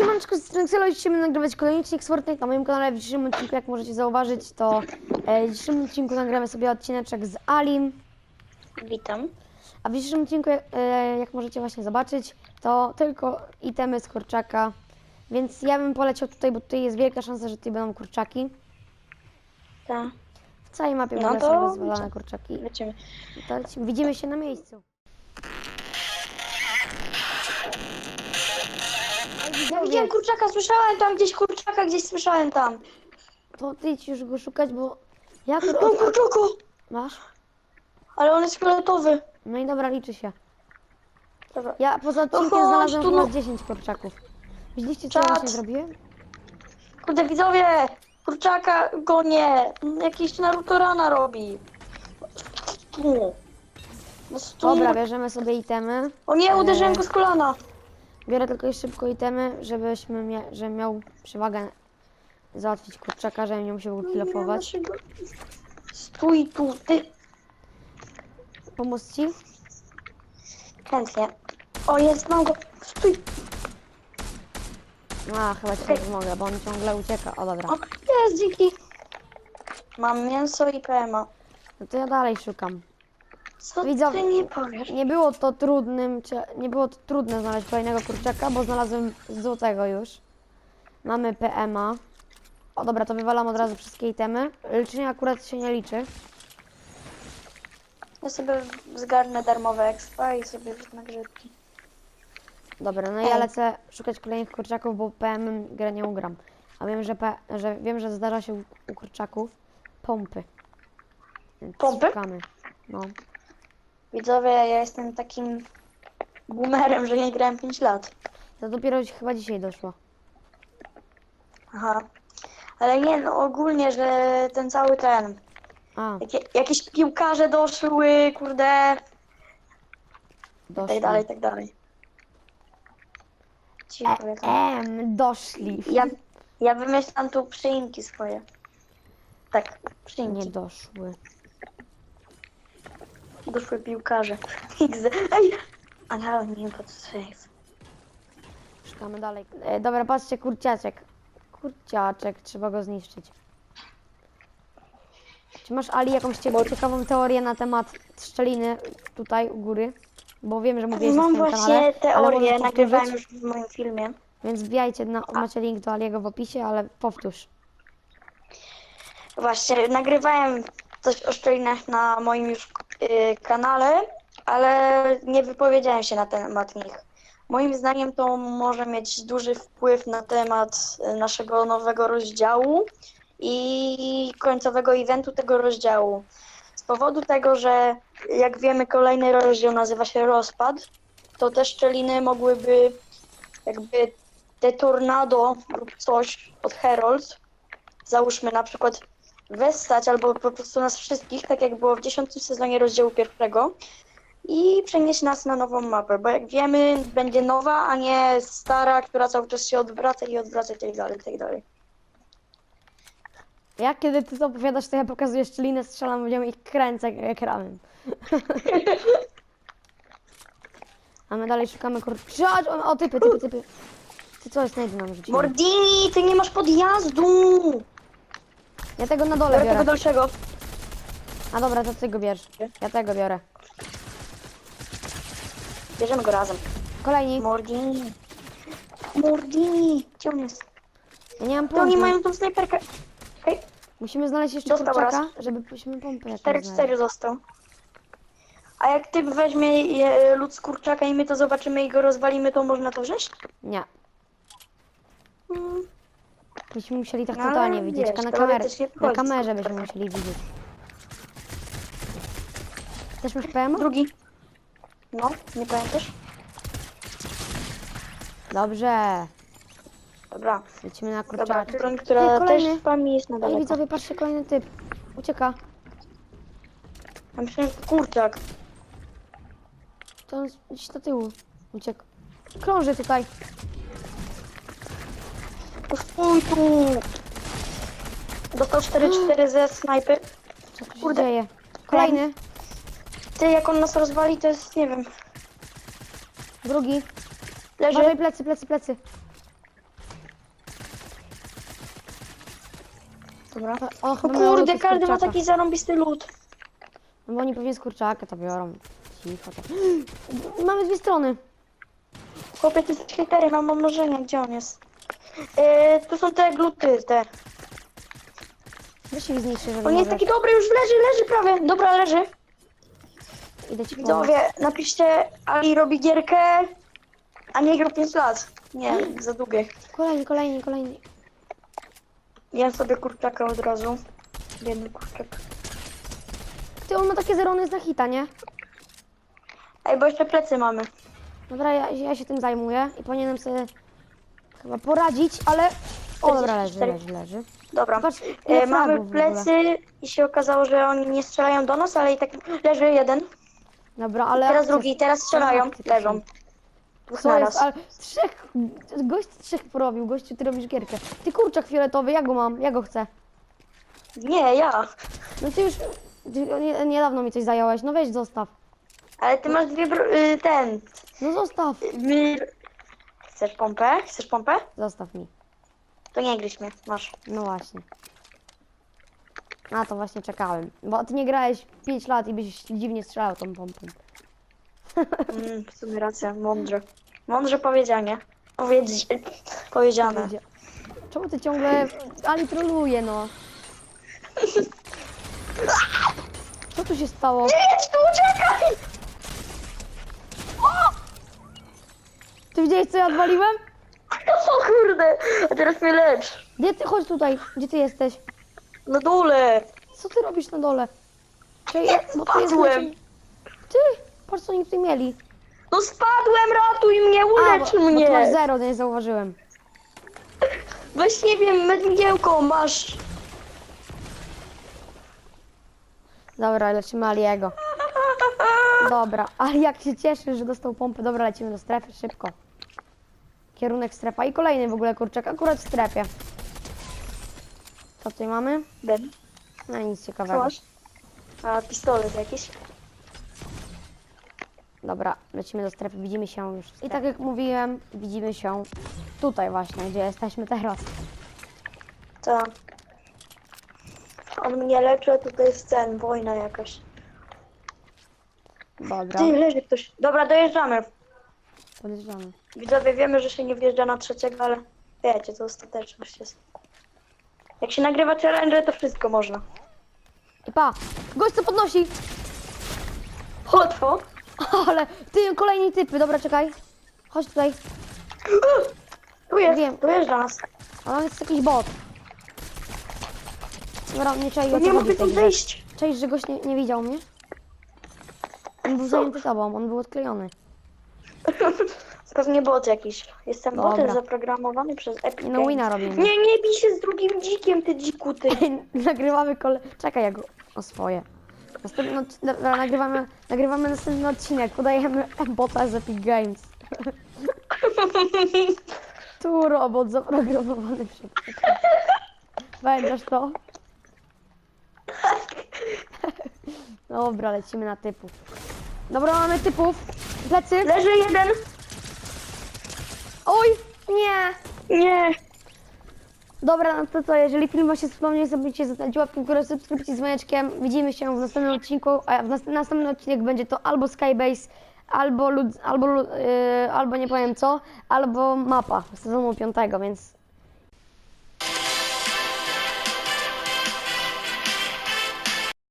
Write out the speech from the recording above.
Siemanczko, z Trunkselo dzisiaj będę nagrywać kolejny odcinek z Fortnite na moim kanale. W dzisiejszym odcinku, jak możecie zauważyć, to e, w dzisiejszym odcinku nagramy sobie odcineczek z Alim. Witam. A w dzisiejszym odcinku, e, jak możecie właśnie zobaczyć, to tylko itemy z kurczaka. Więc ja bym poleciał tutaj, bo tutaj jest wielka szansa, że tutaj będą kurczaki. Tak. W całej mapie No ogóle to są rozwalone kurczaki. Lecimy. To lecimy. Widzimy się na miejscu. Ja widziałem kurczaka, słyszałem tam gdzieś kurczaka, gdzieś słyszałem tam. To ty idź już go szukać, bo ja Mam tu... kurczaka, Masz? ale on jest fioletowy. No i dobra, liczy się. Dobra. Ja poza odcinkiem chodź znalazłem tu, chyba no. 10 kurczaków. Widzieliście co ja Czad. właśnie zrobiłem? Kurde widzowie, kurczaka gonię. Jakiś Naruto rana robi. Tu. No stój. Dobra, bierzemy sobie itemy. O nie, uderzyłem go z kolana. Biorę tylko szybko itemy, żebyśmy mia że miał przewagę załatwić kurczaka, żebym nie musiał go Nie, kilofować. naszego- Stój tu, ty. Pomóc ci? Chętnie. O, jest, mam go. Stój. A, chyba ci nie pomogę, bo on ciągle ucieka. O dobra. O, jest, dzięki. Mam mięso i PMA. No to ja dalej szukam. Co ty nie powiesz? Nie było to trudnym, nie było to trudne znaleźć kolejnego kurczaka, bo znalazłem złotego już. Mamy PMA. O dobra, to wywalam od razu wszystkie itemy. Liczenie akurat się nie liczy. Ja sobie zgarnę darmowe expa i sobie wezmę grzybki. Dobra, no ja Ej. lecę szukać kolejnych kurczaków, bo PM grę nie ugram. A wiem, że, P, że wiem, że zdarza się u, u kurczaków pompy. Więc Pompy? Szukamy. No. Widzowie, ja jestem takim boomerem, że nie grałem 5 lat. To dopiero ci- chyba dzisiaj doszło. Aha. Ale nie, no ogólnie, że ten cały ten... A, Jakie, jakieś piłkarze doszły, kurde... I tak dalej, i tak dalej. Cicho, ja, tam- em, doszli. ja, ja wymyślam tu przyimki swoje. Tak, Nie przyimki. doszły. Doszły piłkarze. XD. Ej! Ale nie pod safe. Szukamy dalej. E, dobra, patrzcie, kurciaczek. Kurciaczek, trzeba go zniszczyć. Czy masz, Ali, jakąś cie- ciekawą teorię na temat szczeliny tutaj u góry? Bo wiem, że mówiłeś na Mam swoim właśnie kanale, ale teorię, możesz nagrywałem powtórzyć? już w moim filmie. Więc wbijajcie, na, macie link do Aliego w opisie, ale powtórz. Właśnie, nagrywałem coś o szczelinach na moim już kanale, ale nie wypowiedziałem się na temat nich. Moim zdaniem to może mieć duży wpływ na temat y, naszego nowego rozdziału i końcowego eventu tego rozdziału. Z powodu tego, że jak wiemy kolejny rozdział nazywa się Rozpad, to te szczeliny mogłyby jakby te tornado lub coś od Herald, załóżmy na przykład westać albo po prostu nas wszystkich, tak jak było w dziesiątym sezonie rozdziału pierwszego i przenieść nas na nową mapę, bo jak wiemy będzie nowa, a nie stara, która cały czas się odwraca i odwraca i tak dalej, i tak dalej. Ja kiedy ty to opowiadasz, to ja pokazuję szczelinę, strzelam w nią i kręcę ekranem. A my dalej szukamy kurczak. O, o, typy, typy, typy. Ty co jest najdy nam rzuciłem? Mordini, ty nie masz podjazdu! Ja tego na dole Biorę tego biorę. dalszego. A dobra, to ty go bierz. Ja tego biorę. Bierzemy go razem. Kolejni. Mordini. Mordini! Gdzie on jest? Ja nie mam To oni pompy. mają tą snajperkę. Hej, Musimy znaleźć jeszcze Dostał kurczaka, raz. żeby musimy pompę jakąś 4 znaleźć. 4 został. A jak ty weźmie je, lód z kurczaka i my to zobaczymy i go rozwalimy, to można to wziąć? Nie. Hmm. Byśmy musieli tak No, ale totalnie widzieć. wiesz, Tylko na, kamerę, na kamerze byśmy musieli widzieć. Też masz PM? Drugi. No, nie pamiętasz? Dobrze. Dobra. Lecimy na Dobra, kurczaka. broń, która kolejny. też z wami jest na Ej, daleko. widzowie, patrzcie, kolejny typ. Ucieka. Ja myślałem, że to kurczak. To on gdzieś do tyłu uciekł. Krąży tutaj. Stój tu! Dostał 4-4 ze snajpy. Kurde. dzieje? Kolejny, Ty, jak on nas rozwali, to jest, nie wiem, drugi. Uważaj leży. plecy, plecy, plecy. Dobra. O, no O kurde, każdy ma taki zarąbisty lód. No bo oni pewnie z kurczaka to biorą. Cicho to. Mamy dwie strony. Chłopie, ty jesteś hejterem, mam mnożenie, gdzie on jest? Yy, tu są te gluty, te. Weź ich zniszczy, żeby On jest taki dobry, już leży, leży prawie. Dobra, leży. Idę ci pomóc. Widzowie, napiszcie, Ali robi gierkę, a nie gra 5 lat. Nie, za długie. Kolejny, kolejny, kolejny. Jem sobie kurczaka od razu. Biedny kurczak. Ty, on ma takie zero, on jest na hita, nie? Ej, bo jeszcze plecy mamy. Dobra, ja, ja się tym zajmuję i powinienem sobie chyba poradzić, ale... O, dobra, leży, 44. leży, leży. Dobra. Patrz, ile E, mamy fragów w ogóle. plecy i się okazało, że oni nie strzelają do nas, ale i tak leży jeden. Dobra, ale... Teraz drugi, teraz strzelają, leżą. Dwóch Co naraz. jest? Ale trzech... Gość trzech porobił, gościu, ty robisz gierkę. Ty kurczak fioletowy, ja go mam, ja go chcę. Nie, ja. No ty już... Ty nie, niedawno mi coś zająłeś, no weź zostaw. Ale ty masz dwie bro- y, ten. No zostaw. My... Chcesz pompę? Chcesz pompę? Zostaw mi. To nie gryź mnie, masz. No właśnie. Na to właśnie czekałem. Bo ty nie grałeś 5 lat i byś dziwnie strzelał tą pompą. Mm, w sumie racja, mądrze. Mądrze powiedzianie. Powiedzi... Powiedziane. Ludzie. Czemu ty ciągle... Ali troluje, no. Co tu się stało? Jedź tu, uciekaj! Ty widziałeś co ja odwaliłem? O kurde, a teraz mnie lecz. Gdzie ty? Chodź tutaj. Gdzie ty jesteś? Na dole. Co ty robisz na dole? Czekaj, ja- bo tu jest Spadłem. leczenie- Ty! Patrz co oni tutaj mieli. No spadłem, ratuj mnie, A, ulecz bo, bo mnie. masz zero, to nie zauważyłem. Weź nie wiem, mgiełką masz. Dobra, lecimy Aliego. Dobra, ale jak się cieszy, że dostał pompę. Dobra, lecimy do strefy, szybko. Kierunek strefa i kolejny w ogóle kurczak, akurat w strefie. Co tutaj mamy? Ben, No nic co ciekawego. masz? A, pistolet jakiś. Dobra, lecimy do strefy, widzimy się już. I tak jak mówiłem, widzimy się tutaj właśnie, gdzie jesteśmy teraz. To. On mnie leczy, a tutaj jest ten, wojna jakaś. Dobra, Ty, leży ktoś. Dobra, dojeżdżamy. Podjeżdżamy. Widzowie, wiemy, że się nie wjeżdża na trzeciego, ale wiecie, to ostateczność jest. Jak się nagrywa challenge, to wszystko można. I pa! Gość co podnosi! Łatwo. Ale ty, kolejni typy, dobra, czekaj. Chodź tutaj. Tu jest, Wiem. dojeżdża nas. A tam jest jakiś bot. Dobra, nie Tu o nie mogę tu wyjść. Cześć, że gość nie, nie widział mnie? On był zajęty tobą, on był odklejony. Pewnie bot jakiś. Jestem Dobra. botem zaprogramowany przez Epic No Games. wina robimy. Nie, nie bij się z drugim dzikiem, ty dziku, ty. nagrywamy kole... Czekaj, ja go... O swoje. Następny dobra, nagrywamy, nagrywamy następny odcinek. Udajemy bota z Epic Games. tu robot zaprogramowany przez Będziesz to? Dobra, lecimy na typów. Dobra, mamy typów. Plecy. Leży jeden. Oj, nie. Nie. Dobra, no to co, jeżeli film Wam się spodobał, nie zapomnijcie zostawić łapki w górę, subskrypcji z dzwoneczkiem. Widzimy się w następnym odcinku, a w nas- następny odcinek będzie to albo Skybase, albo, lud, albo, yy, albo nie powiem co, albo mapa z sezonu piątego, więc